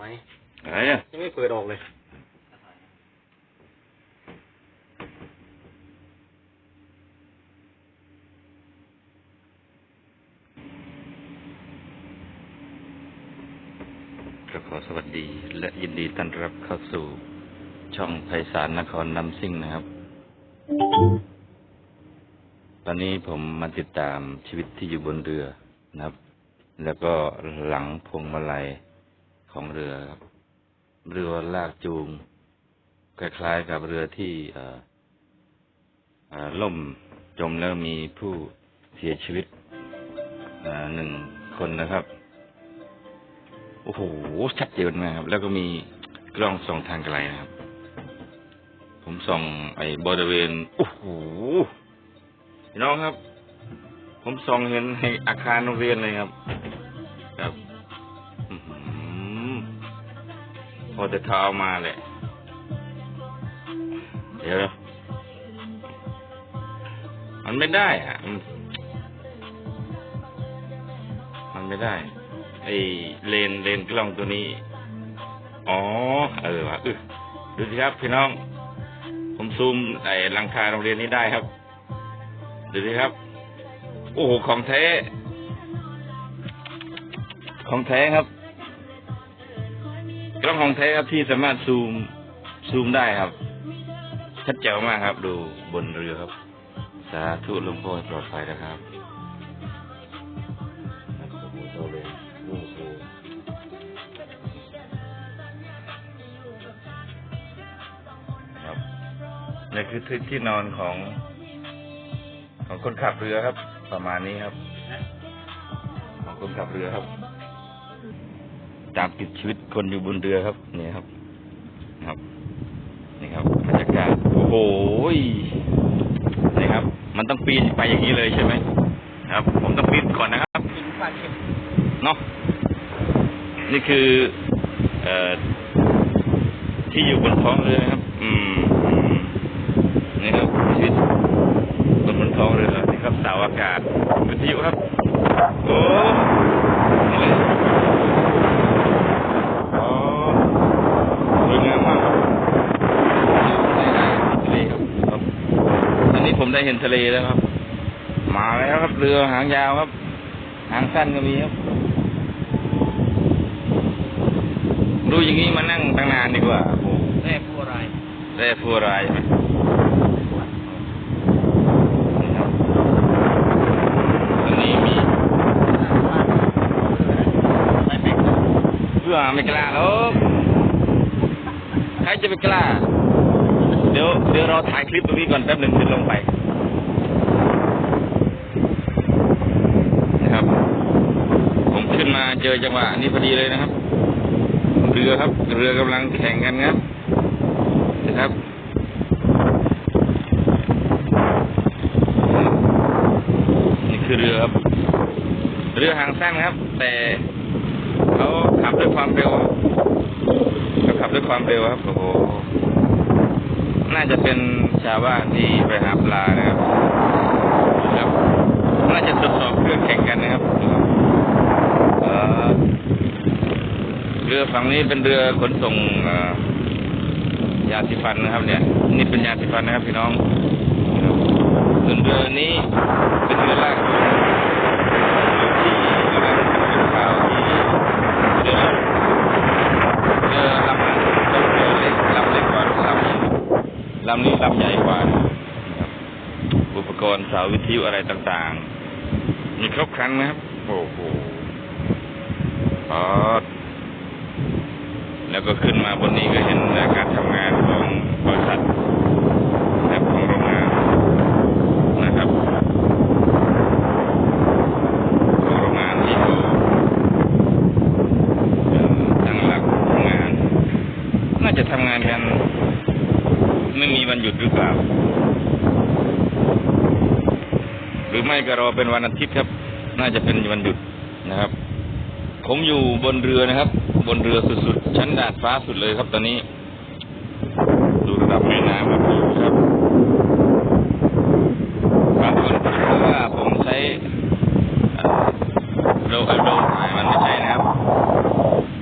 ไหมอะไรอะยังไม่เปิดออกเลยก็ขอสวัสดีและยินดีต้อนรับเข้าสู่ช่องไพศาลนครนำซิ่งนะครับ ตอนนี้ผมมาติดตามชีวิตที่อยู่บนเรือนะครับ แล้วก็หลังพวงมาลัย ของเรือครับ เรือลากจูง คล้ายๆกับเรือที่ล่มจมแล้วมีผู้เสียชีวิตหนึ่งคนนะครับ โอ้โห ชัดเจนมากครับ แล้วก็มีกล้องส่องทางไกลนะครับ ผมส่องไอ้บริเวณ โอ้โหน้องครับ ผมส่องเห็นให้อาคารโรงเรียนเลยครับ อจะเท้ามาแหละ เดี๋ยวนะมันไม่ได้อะมันไม่ได้ ไอ้เลนเลนกล้องตัวนี้ อ๋อ เออว่ะดูสิครับพี่น้อง ผมซูมไอ้หลังคาโรงเรียนนี้ได้ครับ ดูสิครับ โอ้โห ของแท้ ของแท้ครับ ล้องของแท้ครับที่สามารถซูมซูมได้ครับ ชัดเจ๋วมากครับ ดูบนเรือครับ สาธุหลวงพ่อให้ปลอดภัยนะครับโอ้โหโตเลยโอ้โหครับนี่คือที่ที่นอนของ ของคนขับเรือครับ ประมาณนี้ครับ ของคนขับเรือครับ ตามติดชีวิตคนอยู่บนเรือครับ นี่ครับครับ นี่ครับบรรยากาศโอ้โหนี่ครับ มันต้องปีนไปอย่างนี้เลยใช่ไหมครับ ผมต้องปีนก่อนนะครับเนาะนี่คือ เอ่อที่อยู่บนท้องเรือนะครับอืมอืมนี่ครับชีวิตบนบนท้องเรือนี่ครับเสาอากาศวิทยุครับ โอ้นี่เลยอ๋อสวยงามมากครับทะเลครับครับตอนนี้ผม ได้เห็นทะเลแล้วครับ มาแล้วครับเรือหางยาวครับ หางสั้นก็มีครับ ดูอย่างนี้มานั่งตั้งนานดีกว่าโอ้โหแร่ผู้อะไรได้ฟูรายไหมนี่ครับตรงนี้มีไม่แม็กซ์เพื่อไม่กล้าหรอกใครจะไปกล้า เดี๋ยวเดี๋ยวเราถ่ายคลิปตรงนี้ก่อนแป๊บหนึ่งขึ้นลงไปนะครับ ผมขึ้นมา เจอจังหวะนี้พอดีเลยนะครับ เรือครับ เรือกำลังแข่งกันครับนะครับนี่คือเรือครับเรือหางสั้นครับ แต่เขาขับด้วยความเร็วเขาขับด้วยความเร็วครับโอ้โหน่าจะเป็นชาวบ้านที่ไปหาปลานะครับครับน่าจะทดสอบเครื่องแข่งกันนะครับเอ่อ เรือฝั่งนี้เป็นเรือขนส่งยาสีฟันนะครับ เนี่ย นี่เป็นยาสีฟันนะครับพี่น้องส่วนเรือนี้เป็นเรือลากที่กำลังเรือลำนี้ต้องเรือลำเล็กกว่าลำนี้ลำนี้ลำใหญ่กว่านะครับอุปกรณ์เสาวิทยุอะไรต่างๆ มีครบครันนะครับ โอ้โหปอ แล้วก็ขึ้นมาบนนี้ก็เห็นการทำงานของบริษัทนะครับของโรงงานนะครับของโรงงานที่เขาตั้งหลักทำงาน น่าจะทำงานกัน ไม่มีวันหยุดหรือเปล่า หรือไม่ก็รอเป็นวันอาทิตย์ครับ น่าจะเป็นวันหยุดนะครับ ผมอยู่บนเรือนะครับ บนเรือสุด ชั้นดาดฟ้าสุดเลยครับตอนนี้ ดูระดับแม่น้ำครับดูครับบางคนคิดว่าผมใช้โดรนโดรนถ่ายมันไม่ใช่นะครับ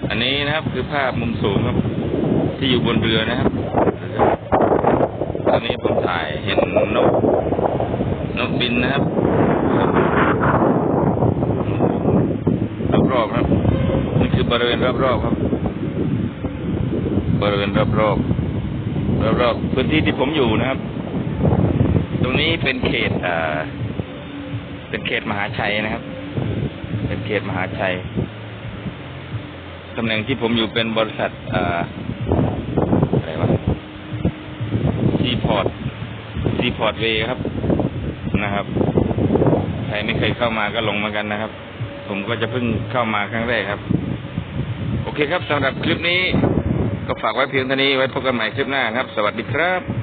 อันนี้นะครับนะครับคือภาพมุมสูงครับ ที่อยู่บนเรือนะครับ ตอนนี้ผมถ่ายเห็นนกนกบินนะครับรอบๆครับนี่คือบริเวณรอบๆครับ บริเวณรอบๆรอบๆพื้นที่ที่ผมอยู่นะครับ ตรงนี้เป็นเขตอ่า เป็นเขตมหาชัยนะครับ เป็นเขตมหาชัยตำแหน่งที่ผมอยู่เป็นบริษัทอ่าอะไรวะซีพอร์ตซีพอร์ตเวครับนะครับใครไม่เคยเข้ามาก็ลงมากันนะครับ ผมก็จะเพิ่งเข้ามาครั้งแรกครับ โอเคครับสำหรับคลิปนี้ ก็ฝากไว้เพียงเท่านี้ไว้พบกันใหม่คลิปหน้าครับ สวัสดีครับ